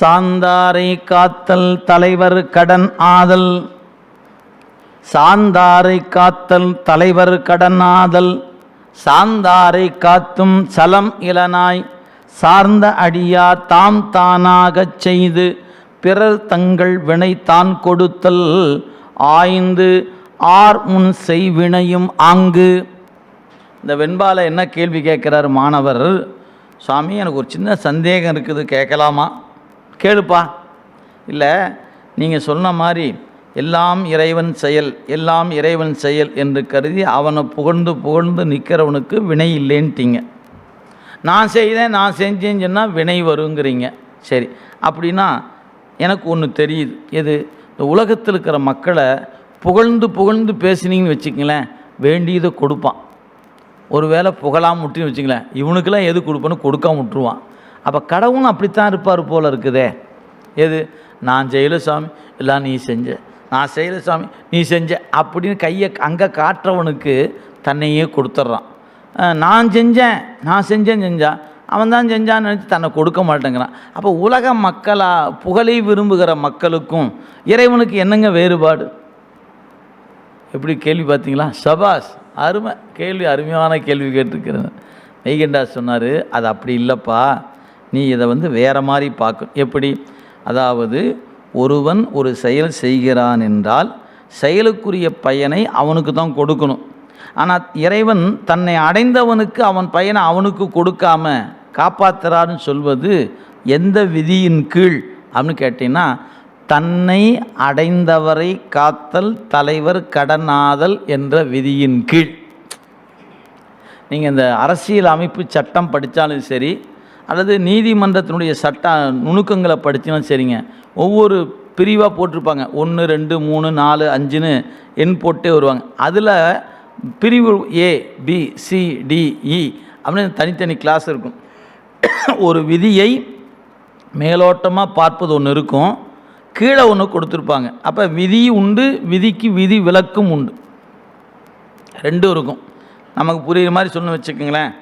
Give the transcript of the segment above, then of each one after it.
சாந்தாரை காத்தல் தலைவர் கடன் ஆதல். சாந்தாரை காத்தல் தலைவர் கடன் ஆதல். சாந்தாரை காத்தும் சலம் இளனாய். சார்ந்த அடியார் தாம் தானாகச் செய்து பிறர் தங்கள் வினை தான் கொடுத்தல். ஆய்ந்து ஆர் முன் செய்வினையும் ஆங்கு. இந்த வெண்பால என்ன கேள்வி கேட்குறாரு மாணவர்? சுவாமி எனக்கு ஒரு சின்ன சந்தேகம் இருக்குது கேட்கலாமா? கேளுப்பா. இல்லை நீங்கள் சொன்ன மாதிரி எல்லாம் இறைவன் செயல் எல்லாம் இறைவன் செயல் என்று கருதி அவனை புகழ்ந்து புகழ்ந்து நிற்கிறவனுக்கு வினை இல்லைன்ட்டிங்க. நான் செய்தேன் நான் செஞ்சேன்னு சொன்னால் வினை வருங்கிறீங்க. சரி அப்படின்னா எனக்கு ஒன்று தெரியுது. எது? இந்த உலகத்தில் இருக்கிற மக்களை புகழ்ந்து புகழ்ந்து பேசினீங்கன்னு வச்சுக்கங்களேன் வேண்டியதை கொடுப்பான். ஒருவேளை புகழாம முட்டின்னு வச்சுங்களேன் இவனுக்கெல்லாம் எது கொடுப்பேன்னு கொடுக்காம விட்டுருவான். அப்போ கடவுளும் அப்படித்தான் இருப்பார் போல இருக்குதே. எது? நான் செய்யல சாமி. எல்லாம் நீ செஞ்ச. நான் செய்யல சாமி. நீ செஞ்ச. அப்படின்னு கையை அங்கே காட்டுறவனுக்கு தன்னையே கொடுத்துட்றான். நான் செஞ்சேன். நான் செஞ்சேன் செஞ்சான் அவன் தான் செஞ்சான்னு நினச்சி தன்னை கொடுக்க மாட்டேங்கிறான். அப்போ உலக மக்களாக புகழை விரும்புகிற மக்களுக்கும் இறைவனுக்கு என்னங்க வேறுபாடு? எப்படி கேள்வி பார்த்தீங்களா? சபாஸ் அருமை. கேள்வி அருமையான கேள்வி கேட்டிருக்கிறேன் மெய்கண்டா சொன்னார் அது அப்படி இல்லைப்பா. நீ இதை வந்து வேறு மாதிரி பார்க்க எப்படி? அதாவது ஒருவன் ஒரு செயல் செய்கிறான் என்றால் செயலுக்குரிய பயனை அவனுக்கு தான் கொடுக்கணும். ஆனால் இறைவன் தன்னை அடைந்தவனுக்கு அவன் பயனை அவனுக்கு கொடுக்காம காப்பாற்றுறான்னு சொல்வது எந்த விதியின் கீழ்? அப்படின்னு கேட்டீங்கன்னா தன்னை அடைந்தவரை காத்தல் தலைவர் கடனாதல் என்ற விதியின் கீழ். நீங்கள் இந்த அரசியல் அமைப்பு சட்டம் படித்தாலும் சரி அல்லது நீதிமன்றத்தினுடைய சட்ட நுணுக்கங்களை படித்தாலும் சரிங்க. ஒவ்வொரு பிரிவாக போட்டிருப்பாங்க. ஒன்று ரெண்டு மூணு நாலு அஞ்சுன்னு எண் போட்டே வருவாங்க. அதில் பிரிவு ஏ பி சி டிஇ அப்படின்னு தனித்தனி கிளாஸ் இருக்கும். ஒரு விதியை மேலோட்டமாக பார்ப்பது ஒன்று இருக்கும். கீழே ஒன்று கொடுத்துருப்பாங்க. அப்போ விதி உண்டு விதிக்கு விதி விலக்கும் உண்டு. ரெண்டும் இருக்கும். நமக்கு புரிகிற மாதிரி சொல்லணும் வச்சுக்கோங்களேன்.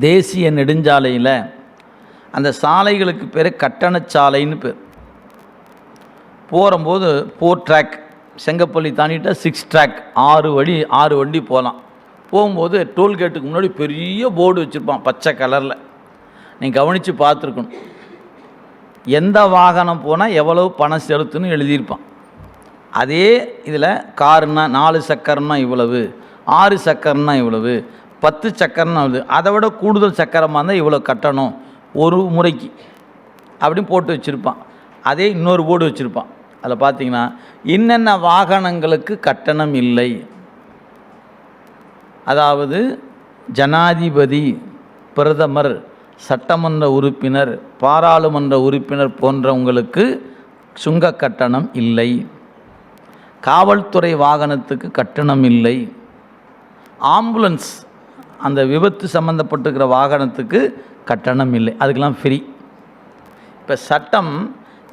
தேசிய நெடுஞ்சாலையில் அந்த சாலைகளுக்கு பேர் கட்டணச்சாலைன்னு பேர். போகும்போது ஃபோர் ட்ராக் செங்கப்பள்ளி தாண்டிட்டா சிக்ஸ் ட்ராக் ஆறு வழி ஆறு வண்டி போகலாம் போகும்போது டோல்கேட்டுக்கு முன்னாடி பெரிய போர்டு வச்சுருப்பான் பச்சை கலரில் நீங்கள் கவனித்து பார்த்துருக்கணும். எந்த வாகனம் போனால் எவ்வளவு பணம் செலுத்துன்னு எழுதியிருப்பான். அதே இதில் காருன்னா நாலு சக்கரம்னா இவ்வளவு ஆறு சக்கரம்னா இவ்வளவு பத்து சக்கரம் ஆகுது. அதை விட கூடுதல் சக்கரமாக இருந்தால் இவ்வளோ கட்டணும். ஒரு முறைக்கு அப்படின்னு போட்டு வச்சுருப்பான். அதே இன்னொரு போர்டு வச்சுருப்பான். அதில் பார்த்தீங்கன்னா என்னென்ன வாகனங்களுக்கு கட்டணம் இல்லை? அதாவது ஜனாதிபதி பிரதமர் சட்டமன்ற உறுப்பினர் பாராளுமன்ற உறுப்பினர் போன்றவங்களுக்கு சுங்க கட்டணம் இல்லை. காவல்துறை வாகனத்துக்கு கட்டணம் இல்லை. ஆம்புலன்ஸ் அந்த விபத்து சம்மந்தப்பட்டிருக்கிற வாகனத்துக்கு கட்டணம் இல்லை. அதுக்கெல்லாம் ஃப்ரீ இப்போ சட்டம்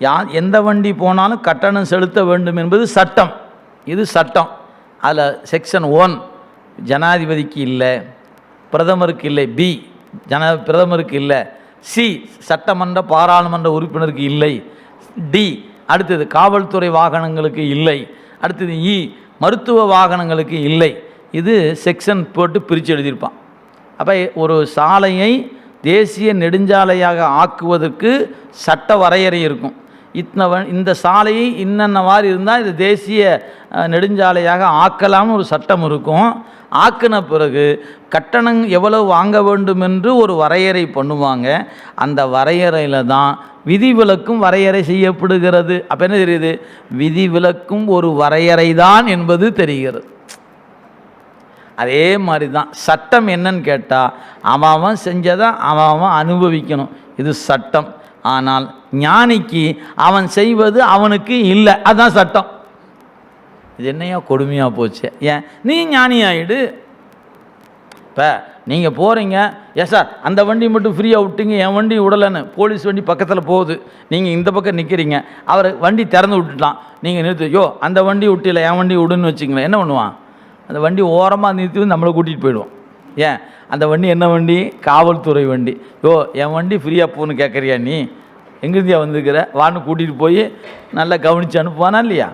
யா எந்த வண்டி போனாலும் கட்டணம் செலுத்த வேண்டும் என்பது சட்டம். இது சட்டம். அதில் செக்ஷன் ஒன் ஜனாதிபதிக்கு இல்லை பிரதமருக்கு இல்லை பி ஜன பிரதமருக்கு இல்லை சி சட்டமன்ற பாராளுமன்ற உறுப்பினருக்கு இல்லை டி அடுத்தது காவல்துறை வாகனங்களுக்கு இல்லை அடுத்தது இ மருத்துவ வாகனங்களுக்கு இல்லை. இது செக்ஷன் போட்டு பிரித்து எழுதியிருப்பான். அப்போ ஒரு சாலையை தேசிய நெடுஞ்சாலையாக ஆக்குவதற்கு சட்ட வரையறை இருக்கும். இத்தனை இந்த சாலையை இன்னென்ன மாதிரி இருந்தால் இது தேசிய நெடுஞ்சாலையாக ஆக்கலாம்னு ஒரு சட்டம் இருக்கும். ஆக்கின பிறகு கட்டணம் எவ்வளவு வாங்க வேண்டும் என்று ஒரு வரையறை பண்ணுவாங்க. அந்த வரையறையில் தான் விதிவிலக்கும் வரையறை செய்யப்படுகிறது. அப்போ என்ன தெரியுது? விதிவிலக்கும் ஒரு வரையறை தான் என்பது தெரிகிறது. அதே மாதிரி தான் சட்டம் என்னன்னு கேட்டால் அவன் அவன் செஞ்சதை அவன் அவன் அனுபவிக்கணும். இது சட்டம். ஆனால் ஞானிக்கு அவன் செய்வது அவனுக்கு இல்லை. அதுதான் சட்டம். இது என்னையா கொடுமையாக போச்சு. ஏன்? நீ ஞானி ஆயிடு இப்போ நீங்கள் போகிறீங்க எஸ் சார் அந்த வண்டி மட்டும் ஃப்ரீயாக விட்டுங்க. என் வண்டி விடலைன்னு போலீஸ் வண்டி பக்கத்தில் போகுது. நீங்கள் இந்த பக்கம் நிற்கிறீங்க அவர் வண்டி திறந்து விட்டுட்டான். நீங்கள் நிறுத்து. யோ அந்த வண்டி விட்டில என் வண்டி விடுன்னு வச்சுங்களேன் என்ன பண்ணுவான்? அந்த வண்டி ஓரமாக நிறுத்தி நம்மளை கூட்டிகிட்டு போயிடுவோம். ஏன்? அந்த வண்டி என்ன வண்டி? காவல்துறை வண்டி. யோ என் வண்டி ஃப்ரீயாக போகணும் கேட்குறியா நீ? எங்கேருந்தியா வந்துருக்கிற? வான்னு கூட்டிகிட்டு போய் நல்லா கவனித்து அனுப்புவானா இல்லையா?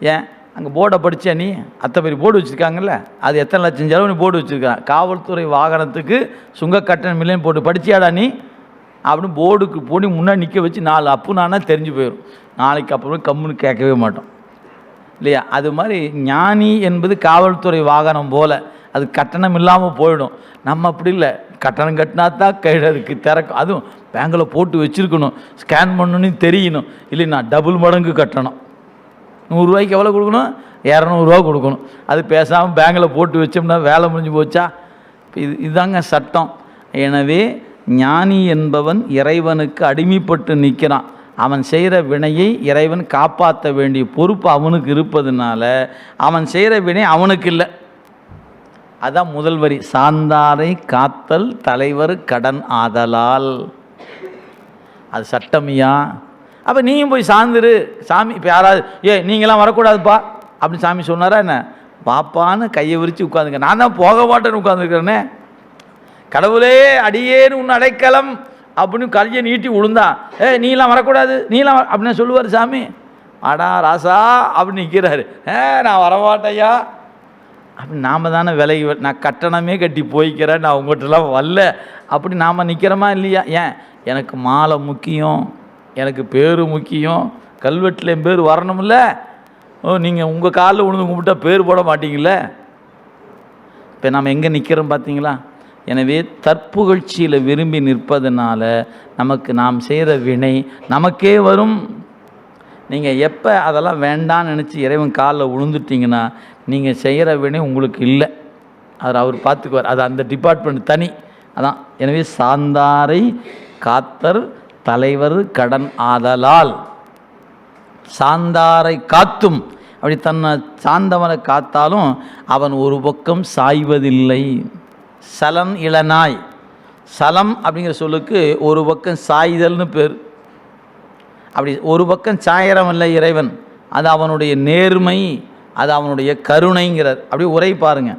ஏன்? அங்கே போர்டை படிச்சா நீ? அத்தை பெரிய போர்டு வச்சுருக்காங்கல்ல? அது எத்தனை லட்சம் செலவு நீ போர்டு வச்சுருக்கான். காவல்துறை வாகனத்துக்கு சுங்க கட்டணம் இல்லைன்னு போட்டு படிச்சியாடா நீ? அப்படின்னு போர்டுக்கு போய் முன்னாடி நிற்க வச்சு நாலு அப்பு நானா தெரிஞ்சு போயிடும் நாளைக்கு அப்புறம் கம்முன்னு கேட்கவே மாட்டோம். இல்லையா? அது மாதிரி ஞானி என்பது காவல்துறை வாகனம் போல். அது கட்டணம் இல்லாமல் போயிடும். நம்ம அப்படி இல்லை. கட்டணம் கட்டினா தான் கையில் அதுக்கு திறக்கும். அதுவும் பேங்கில் போட்டு வச்சுருக்கணும். ஸ்கேன் பண்ணணும்னு தெரியணும். இல்லைன்னா டபுள் மடங்கு கட்டணும். நூறுரூவாய்க்கு எவ்வளோ கொடுக்கணும்? இரநூறுவா கொடுக்கணும். அது பேசாமல் பேங்கில் போட்டு வச்சோம்னா வேலை முடிஞ்சு போச்சா? இது இதுதாங்க சட்டம். எனவே ஞானி என்பவன் இறைவனுக்கு அடிமைப்பட்டு நிற்கிறான் அவன் செய்கிற வினையை இறைவன் காப்பாற்ற வேண்டிய பொறுப்பு அவனுக்கு இருப்பதுனால அவன் செய்கிற வினை அவனுக்கு இல்லை. அதான் முதல் வரி. சார்ந்தாரை காத்தல் தலைவர் கடன் ஆதலால். அது சட்டமியா? அப்போ நீயும் போய் சார்ந்துரு சாமி இப்போ யாராவது ஏ நீங்களாம் வரக்கூடாதுப்பா. அப்படின்னு சாமி சொன்னாரா என்ன? பாப்பான்னு கையை விரித்து உட்காந்துக்க. நான் தான் போக மாட்டேன்னு உட்காந்துருக்கிறேனே. கடவுளே அடியேன்னு உன் அடைக்கலம். அப்படின்னு கையை நீட்டி விழுந்தான் ஏ நீலாம் வரக்கூடாது நீலாம் வர-" அப்படின்னு சொல்லுவார் சாமி. அடா ராசா அப்படின்னு நிற்கிறாரு ஏ நான் வரமாட்டையா அப்படி நாம் தானே விலகி நான் கட்டணமே கட்டி போய்க்கிறேன் நான் உங்கள்கிட்டலாம் வரல. அப்படி நாம் நிற்கிறோமா இல்லையா? ஏன்? எனக்கு மாலை முக்கியம் எனக்கு பேர் முக்கியம் கல்வெட்டில் என் பேர் வரணும்ல. ஓ நீங்கள் உங்கள் காலில் விழுந்து கும்பிட்டா பேர் போட மாட்டீங்களே இப்போ நாம் எங்கே நிற்கிறோம் பார்த்தீங்களா எனவே தற்புகழ்ச்சியில் விரும்பி நிற்பதனால நமக்கு நாம் செய்கிற வினை நமக்கே வரும். நீங்கள் எப்போ அதெல்லாம் வேண்டான்னு நினச்சி இறைவன் காலில் விழுந்துட்டீங்கன்னா நீங்கள் செய்கிற வினை உங்களுக்கு இல்லை. அவர் அவர் பார்த்துக்குவார் அது அந்த டிபார்ட்மெண்ட் தனி. அதான். எனவே சாந்தாரை காத்தர் தலைவர் கடன் ஆதலால். சாந்தாரை காத்தும். அப்படி தன்னை சார்ந்தவனை காத்தாலும் அவன் ஒரு பக்கம் சாய்வதில்லை. சலன் இளநாய். சலம் அப்படிங்கிற சொல்லுக்கு ஒரு பக்கம் சாய்தல்னு பேர். அப்படி ஒரு பக்கம் சாயரம் இறைவன். அது அவனுடைய நேர்மை அது அவனுடைய கருணைங்கிறார். அப்படி உரை பாருங்க.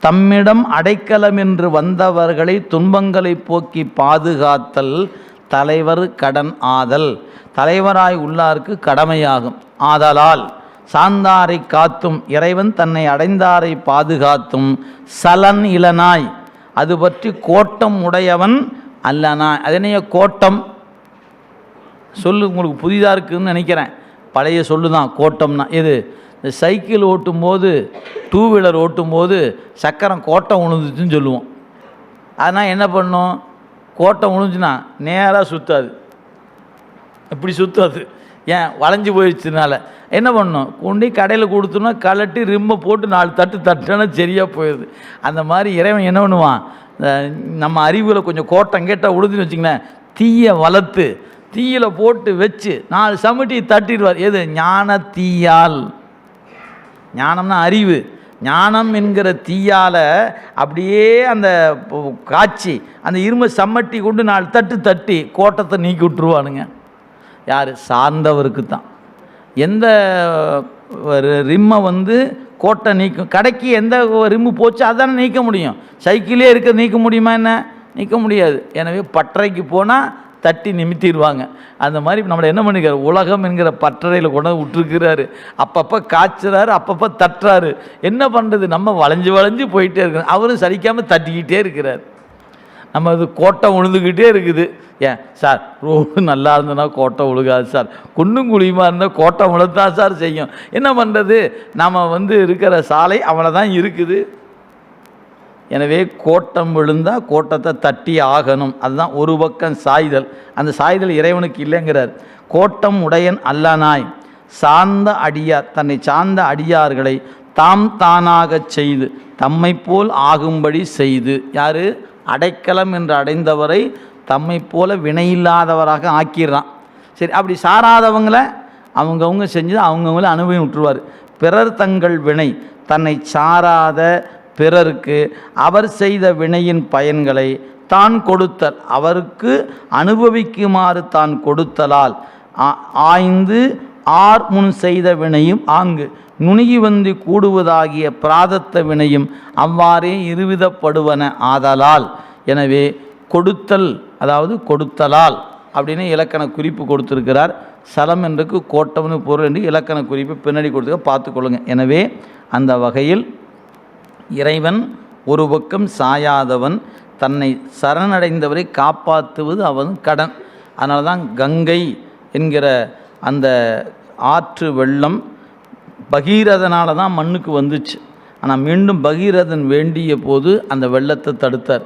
தம்மிடம் அடைக்கலம் என்று வந்தவர்களை துன்பங்களை போக்கி பாதுகாத்தல் தலைவர் கடன் ஆதல். தலைவராய் உள்ளார்க்கு கடமையாகும். ஆதலால் சாந்தாரை காத்தும் இறைவன் தன்னை அடைந்தாரை பாதுகாத்தும் சலன் இளநாய். அது பற்றி கோட்டம் உடையவன் அல்லனா. அதனைய கோட்டம் சொல்லு உங்களுக்கு புதிதாக இருக்குதுன்னு நினைக்கிறேன். பழைய சொல்லு தான் கோட்டம்னா. எது? இந்த சைக்கிள் ஓட்டும்போது டூ வீலர் ஓட்டும்போது சக்கரம் கோட்டம் உழுந்துச்சுன்னு சொல்லுவோம். அதனால் என்ன பண்ணும் கோட்டம் உழுந்துச்சுன்னா நேராக சுற்றாது இப்படி சுற்றாது ஏன் வளைஞ்சு போயிடுச்சுனால. என்ன பண்ணும்? கொண்டு கடையில் கொடுத்தோன்னா கலட்டி ரிம்மை போட்டு நாலு தட்டு தட்டுனா சரியாக போயிடுது. அந்த மாதிரி இறைவன் என்ன பண்ணுவான்? இந்த நம்ம அறிவில் கொஞ்சம் கோட்டம் கேட்டால் உழுதுன்னு வச்சுங்களேன் தீயை வளர்த்து தீயில் போட்டு வச்சு நாலு சமட்டி தட்டிடுவார். எது? ஞான தீயால். ஞானம்னா அறிவு. ஞானம் என்கிற தீயால் அப்படியே அந்த காய்ச்சி அந்த இரும்பை சம்மட்டி கொண்டு நாலு தட்டு தட்டி கோட்டத்தை நீக்கி விட்டுருவானுங்க. யார்? சார்ந்தவருக்கு தான் எந்த ஒரு ரிம்மை வந்து கோட்டை நீக்கும் கடைக்கு எந்த ரிம்மு போச்சு அதானே நீக்க முடியும். சைக்கிளே இருக்க நீக்க முடியுமா என்ன? நீக்க முடியாது. எனவே பட்டறைக்கு போனால் தட்டி நிமித்திடுவாங்க. அந்த மாதிரி நம்மளை என்ன பண்ணிக்கிறார் உலகம் என்கிற பட்டறையில் கொண்டு விட்டுருக்கிறாரு. அப்பப்போ காய்ச்சுறாரு அப்பப்போ தட்டுறாரு. என்ன பண்ணுறது நம்ம வளைஞ்சு வளைஞ்சு போயிட்டே இருக்கிறோம் அவரும் சலிக்காமல் தட்டிக்கிட்டே இருக்கிறார். நம்ம அது கோட்டை உழுதுகிட்டே இருக்குது. ஏன்? சார் ரோடு நல்லா இருந்ததுன்னா கோட்டை உழுகாது சார். குண்டும் குழியுமா இருந்தால் கோட்டை உழுத்தான் சார் செய்யும். என்ன பண்ணுறது நாம் வந்து இருக்கிற சாலை அவனை தான் இருக்குது. எனவே கோட்டம் விழுந்தால் கோட்டத்தை தட்டி ஆகணும். அதுதான் ஒரு பக்கம் சாய்தல். அந்த சாய்தல் இறைவனுக்கு இல்லைங்கிறார். கோட்டம் உடையன் அல்லனாய். சார்ந்த அடியார் தன்னை சார்ந்த அடியார்களை தாம் தானாகச் செய்து தம்மை போல் ஆகும்படி செய்து. யாரு? அடைக்கலம் என்று அடைந்தவரை தம்மை போல வினையில்லாதவராக ஆக்கிடுறான். சரி அப்படி சாராதவங்களை அவங்கவுங்க செஞ்சு அவங்கவுங்கள அனுபவம் விட்டுருவார். பிறர் தங்கள் வினை தன்னை சாராத பிறருக்கு அவர் செய்த வினையின் பயன்களை தான் கொடுத்தல். அவருக்கு அனுபவிக்குமாறு தான் கொடுத்தலால் ஆ- ஆய்ந்து ஆர் முன் செய்த வினையும் ஆங்கு. நுணுகி வந்து கூடுவதாகிய பிராதத்த வினையும் அவ்வாறே இருவிதப்படுவன ஆதலால். எனவே கொடுத்தல் அதாவது கொடுத்தலால் அப்படின்னு இலக்கண குறிப்பு கொடுத்திருக்கிறார். சலம் என்றுக்கு கோட்டம்னு பொருள் என்று இலக்கண குறிப்பு பின்னாடி கொடுத்து பார்த்துக்கொள்ளுங்க எனவே அந்த வகையில் இறைவன் ஒரு பக்கம் சாயாதவன் தன்னை சரணடைந்தவரை காப்பாற்றுவது அவன் கடன். அதனால தான் கங்கை என்கிற அந்த ஆற்று வெள்ளம் பகீரதனால தான் மண்ணுக்கு வந்துச்சு. ஆனால் மீண்டும் பகீரதன் வேண்டிய போது அந்த வெள்ளத்தை தடுத்தார்.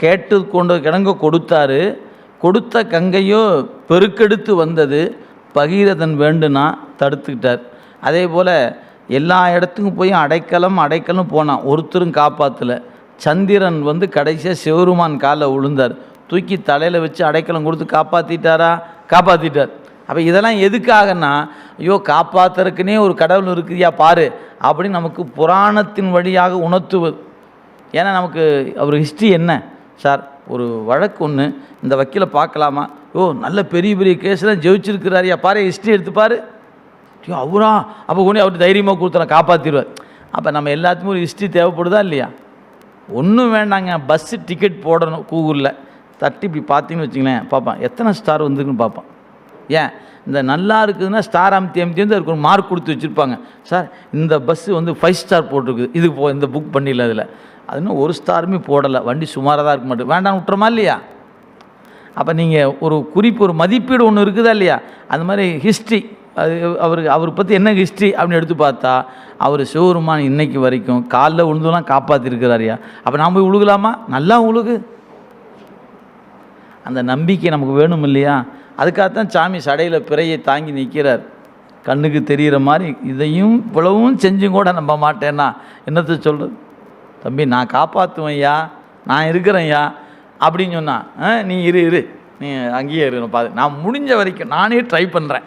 கேட்டு கொண்டு கிடங்க கொடுத்தாரு. கொடுத்த கங்கையோ பெருக்கெடுத்து வந்தது. பகீரதன் வேண்டுனா தடுத்துக்கிட்டார். அதே போல் எல்லா இடத்துக்கும் போய் அடைக்கலம் அடைக்கலம் போனான். ஒருத்தரும் காப்பாற்றலை சந்திரன் வந்து கடைசியாக சிவருமான் காலில் விழுந்தார். தூக்கி தலையில் வச்சு அடைக்கலம் கொடுத்து காப்பாற்றிட்டாரா காப்பாற்றிட்டார் அப்போ இதெல்லாம் எதுக்காகன்னா ஐயோ காப்பாற்றுறதுக்குனே ஒரு கடவுள் இருக்கிறியா பாரு அப்படின்னு நமக்கு புராணத்தின் வழியாக உணர்த்துவது. ஏன்னா நமக்கு அவர் ஹிஸ்ட்ரி என்ன? சார் ஒரு வழக்கு ஒன்று இந்த வக்கீலை பார்க்கலாமா? ஓ நல்ல பெரிய பெரிய கேஸ்லாம் ஜெயிச்சிருக்கிறாரியா பாரு ஹிஸ்ட்ரி எடுத்து பாரு. ஐயோ அவரா? அப்போ கொண்டு அவர் தைரியமாக கொடுத்துறேன் காப்பாற்றிடுவார் அப்போ நம்ம எல்லாத்துக்கும் ஒரு ஹிஸ்ட்ரி தேவைப்படுதா இல்லையா? ஒன்றும் வேண்டாங்க பஸ்ஸு டிக்கெட் போடணும் கூகுளில் தட்டி இப்படி பார்த்தீங்கன்னு வச்சுங்களேன் பார்ப்பான் எத்தனை ஸ்டார் வந்துருக்குன்னு பார்ப்பான். ஏன்? இந்த நல்லா இருக்குதுன்னா ஸ்டார் அமுத்தி அமுத்தி வந்து அதுக்கு ஒரு மார்க் கொடுத்து வச்சுருப்பாங்க. சார் இந்த பஸ்ஸு வந்து ஃபைவ் ஸ்டார் போட்டிருக்குது. இது போ இந்த புக் பண்ணிடல அதில். அது இன்னும் ஒரு ஸ்டாருமே போடலை. வண்டி சுமாராக தான் இருக்க மாட்டேன் வேண்டாம் விட்டுறமா இல்லையா? அப்போ நீங்கள் ஒரு குறிப்பு ஒரு மதிப்பீடு ஒன்று இருக்குதா இல்லையா? அந்த மாதிரி ஹிஸ்ட்ரி அது அவருக்கு அவரை பற்றி என்ன ஹிஸ்ட்ரி அப்படின்னு எடுத்து பார்த்தா அவர் சிவருமான் இன்னைக்கு வரைக்கும் காலில் விழுந்துலாம் காப்பாற்றிருக்கிறாரியா அப்போ நாம் போய் உழுகலாமா? நல்லா உழுகு. அந்த நம்பிக்கை நமக்கு வேணும் இல்லையா? அதுக்காகத்தான் சாமி சடையில் பிறையை தாங்கி நிற்கிறார். கண்ணுக்கு தெரிகிற மாதிரி இதையும் இவ்வளவும் செஞ்சும் கூட நம்ப மாட்டேன்னா என்னத்தை சொல்கிறது தம்பி நான் காப்பாற்றுவேன்யா நான் இருக்கிறேன்யா அப்படின்னு சொன்னான் "ஆ, நீ இரு இரு. நீ அங்கேயே இரு நான் நான் முடிஞ்ச வரைக்கும் நானே ட்ரை பண்ணுறேன்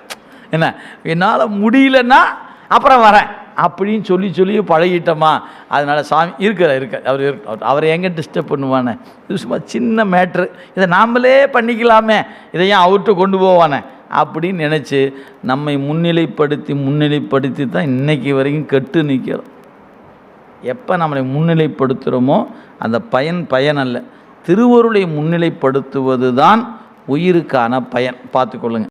என்ன? என்னால் முடியலன்னா அப்புறம் வரேன். அப்படின்னு சொல்லி சொல்லி பழகிட்டோமா? அதனால் சாமி இருக்கிற இருக்க. அவர் இருக்க அவரை எங்கே டிஸ்டர்ப் பண்ணுவானே? இது சும்மா சின்ன மேட்ரு இதை நாமளே பண்ணிக்கலாமே. இதை ஏன் அவர்கிட்ட கொண்டு போவானே? அப்படின்னு நினச்சி நம்மை முன்னிலைப்படுத்தி முன்னிலைப்படுத்தி தான் இன்றைக்கி வரைக்கும் கெட்டு நிற்கிறோம் எப்போ நம்மளை முன்னிலைப்படுத்துகிறோமோ அந்த பயன் பயன் அல்ல. திருவருளை முன்னிலைப்படுத்துவது தான் உயிருக்கான பயன். பார்த்துக்கொள்ளுங்க.